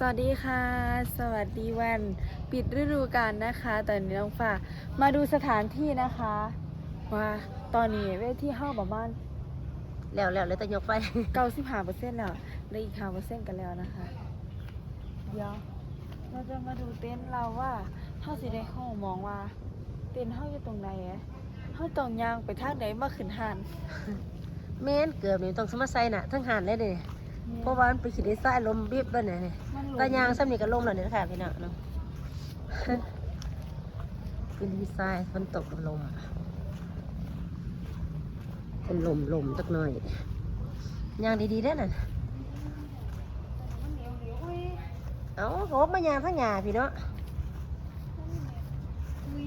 สวัสดีค่ะ สวัสดีวันปิดฤดูกาลนะคะ ตอนนี้น้องฝ่ามาดูสถานที่นะคะว่าตอนนี้เวทีห้าประมาณแล้วแล้วเลยแต่ยกไปเก้าสิบห้าเปอร์เซ็นต์แล้วเหลืออีกห้าเปอร์เซ็นต์กันแล้วนะคะ เดี๋ยว เราจะมาดูเต็นท์เราว่าเท่าสิได้เข้ามองว่า เต็นท์เท่าอยู่ตรงไหนอะเท่าตรงยางไปทางไหนมาขึ้นหานเมนเกือบนี่ต้องสมัครใส่น่ะทั้งหันเลยเด้เพราะว่ามันไปขีดได้สายลมบีบด้วยเนี่ยนี่มันห ลตายางซ้ำนี่ก็ลมแล้วเนี่ยค่ะพี่น้องเนาะเป็นดีไซน์ฝนตกกับลมเป็นลมลมสักหน่อยยางดีๆได้อน่ะมันเหนียวเหนียวเว้ยเอ้าโหมายางทั้งหยาพี่เนาะ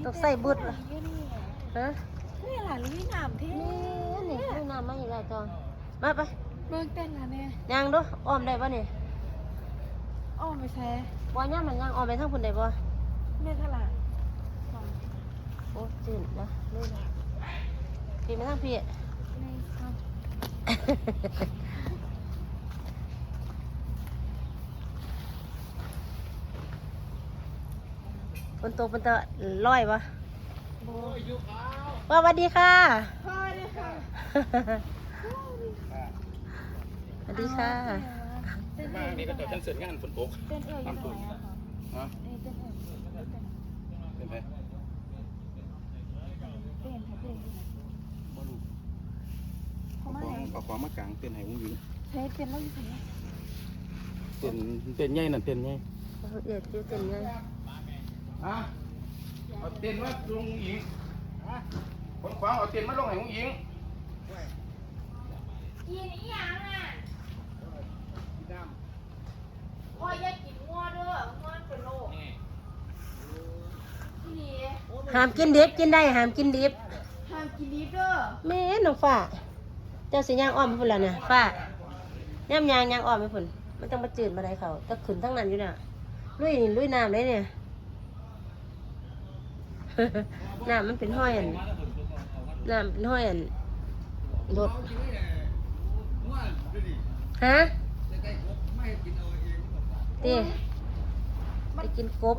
ต้องใส่บุตรเหรอฮะนี่หลานลี่น้ำเท่นี่นี่ลูกน้ำมาอีกแล้วจอนมาไปเบิ่งเต้นละเนี่ยยางดูอ้อมได้ปะเนี่ย อ้อมไปแซ่บ่ย่ามันยางอ้อมไปทางพุ่นได้บ่แม่ทลาดโอ้จืดนะนี่นะพี่ไม่ทั้งพี่ในครับบนโตบนโตะร้อยปะว่าสวัสดีค่ะพ่อเนี่ยค่ะสวัสดีค่ะเต้นเอ มาวนี่ก็จะเต้ฉันเสร็จงานฝนตกนเอวอยู่ตรงไหนอะคะฮะเอ้ยเต้นเอวเต้นเป็นไงเต้นค่ะเต้นอยู่ไหนบ่รู้เขาเอามาขไหอนงเอาของมากลางเต้นให้ผู้หญิงเฮ้ยเต้นแล้วอยู่ไหนเต้นเต้นใหญ่นั่นเต้นใหญ่เอียดอยู่เต็มเลยฮะเอาเต้นมาลงผู้หญิงฮะคนขวางเอาเต้นมาลงให้ผู้หญิงกินอีหยังอะโอ้ยอย่ากินงัวเด้องัวมันเป็นโรคที่นี่ ห้ามกินดิบกินได้ห้ามกินดิบห้ามกินดิบเด้อแม่น้องฟ้า เจ้าสิย่างอ้อมไปพุ่นแล้วเนี่ยฟ้าย่ำยางยางอ้อมไปพุ่นมันต้องมาจืดมาได้เขาตะขึ้นทั้งนั้นอยู่น่ะลุยนี่ลุยน้ำเลยเนี่ย น้ำมันเป็นห้อยอันน้ำเป็นห้อยอันรถฮะเต้ไปกินกบ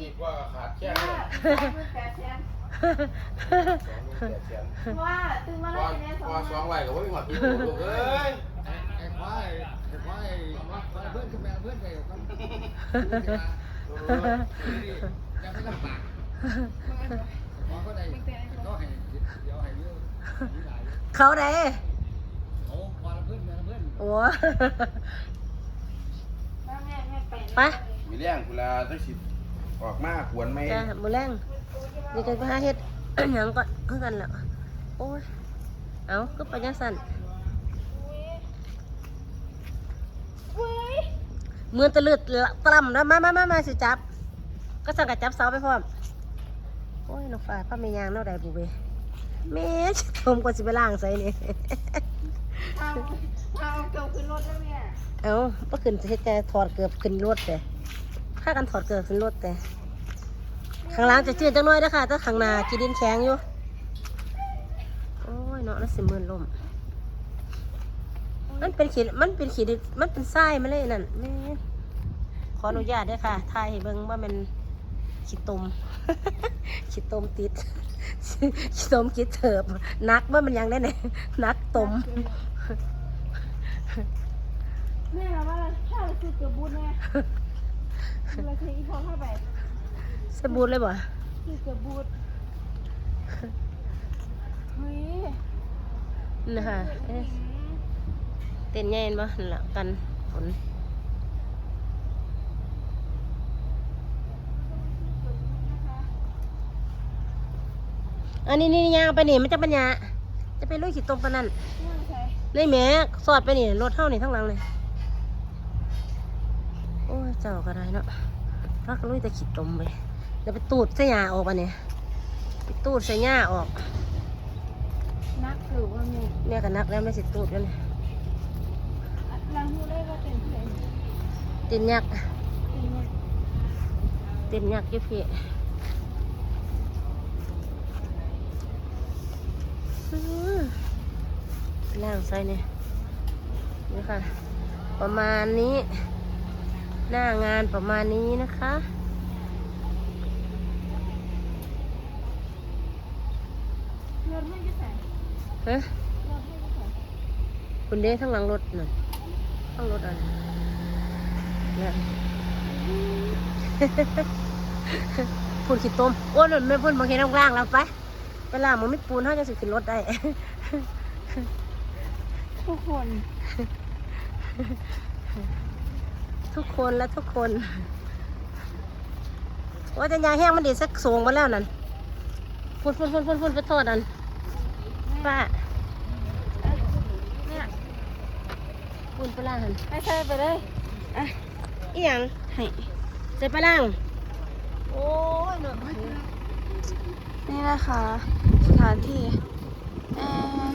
ตัวนี้ว่าขาดแค่ว่านี้มือแปดแสนสองหมื่นแปดแสนว่าตื่นมาแล้วว่าเนี่ยสองว่าสองพันไหวกับว่าไม่หมดพี่ลูกเอ้ยไอ้ควายไอ้ควายเพื่อนกับแม่เพื่อนไปกันอย่าไปลำบากพอเขาได้ก็ให้เดี๋ยวให้เยอะนี่หลายเขาไดโอ้พอเพื่อนแม่เพื่อนโอ้แม่แม่แม่ไปไปมีเรื่องกุลาต้องสิ ออกมาควรไหมจ้ามือแรงนี่กันไปหาเฮ็ด หยังก่อนคือกันแล้วโอ้ยเอาก็ไปยังสั่นเว้ยมือตะลึดตล่ำแล้วมามามามาสิจับ ก็สั่งกับจับเสาไปพร้อม โอ้ยน้องฟ้าป้าไม่ยางเนาะได้บุเบแม่ชิชมกว่าสิไปล่างใส่นี่เอาเอาเกี่ยวขึ้นรถแล้วเนี่ยเอาเมื่อคืนเฮ็ดแต่ถอดเกือบขึ้นรถแต่ถ้ากันถอดเกือบขึ้นรถแต่ข้างล่างจะจืดจังน้อยนะคะแต่ข้างหน้ากีดินแข็งอยู่ โอ้ยเนาะแล้วสิมืนลมมันเป็นขีดมันเป็นขีดมันเป็นทรายมาเลยนั่นแม่ขออนุญาตด้วยค่ะถ่ายเบิ่งว่ามันขีดตมขีดตมติดขีดตมขีดเถิบนักว่ามันยังได้ไหนนักตมแม่เราว่าถ้าเราซื้อเกือบบุญเนี่ เราซื้ออีพอเข้าไปสบู่เลยบ่ซื้อเกือบบุญเฮ้ยนะคะเอ๊ะเต้นใหญ่เห็นบ่นั่นล่ะกันฝนอันนี้นี่ยางไปนี่มันจะปัญญาจะไปลุยขีดตมปานนั่นนี่มันใช่เลยแหม่สอดไปนี่รถเท่านี่ทั้งหลังเลยโอ้ย เจ้าก็ได้เนาะพักลุยแต่ขีดตมไปเดี๋ยวไปตูดเสียหญ้าออกอะเนี่ยไปตูดเสียหญ้าออก นักหรือว่ามีแม่ก็นักแล้วไม่สิตูดกันลังหูได้ว่าเป็นเพลงเต้นยักษ์เป็นเนี่ยเต้นยักษ์อยู่พี่อื้อล่างใส่เนี่ยนี่ค่ะ ประมาณนี้ หน้างานประมาณนี้นะคะรถไม่ได้ใส่ฮะรถไม่ได้ใส่คุณเด้ทั้งหลังรถน่ะทั้งรถอะเนี่ยพูดขี้ต้มโอ้ยไม่พูดบางทีน้ำล่างแล้วไปไปล่างมันไม่ปูนเขาจะสิขึ้นรถได้ ทุกคน ทุกคนและทุกคนว่าจะยาแห้งมันดีสักสูงมาแล้วนั่นพูดพูดพูดพูดพูดไปโทษนั่นป้าเนี่ยพูดไปล่างหันไม่ใช่ไปเลยอีหยังให้จะไปล่างโอ้ยเนาะนี่นะคะสถานที่เอ่อ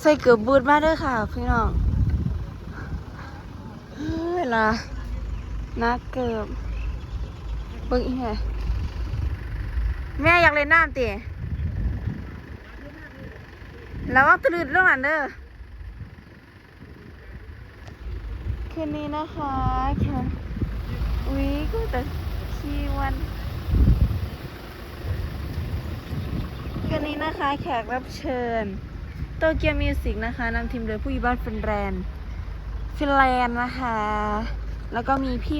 ใส่เกือบบูดมาด้วยค่ะพี่น้อง เวลานักเกือบเบิ่งอีแม่แม่อยากเล่นน้ำตีแล้วว่าตื่นเรื่องนั้นเด้อคืนนี้นะคะแค่อุ๊ยก็แต่ขี้วันคืนนี้นะคะ แขกรับเชิญโตเกียวมิวสิกนะคะนำทีมโดยผู้ใหญ่บ้านฟินแลนด์ ฟินแลนด์นะคะ แล้วก็มีพี่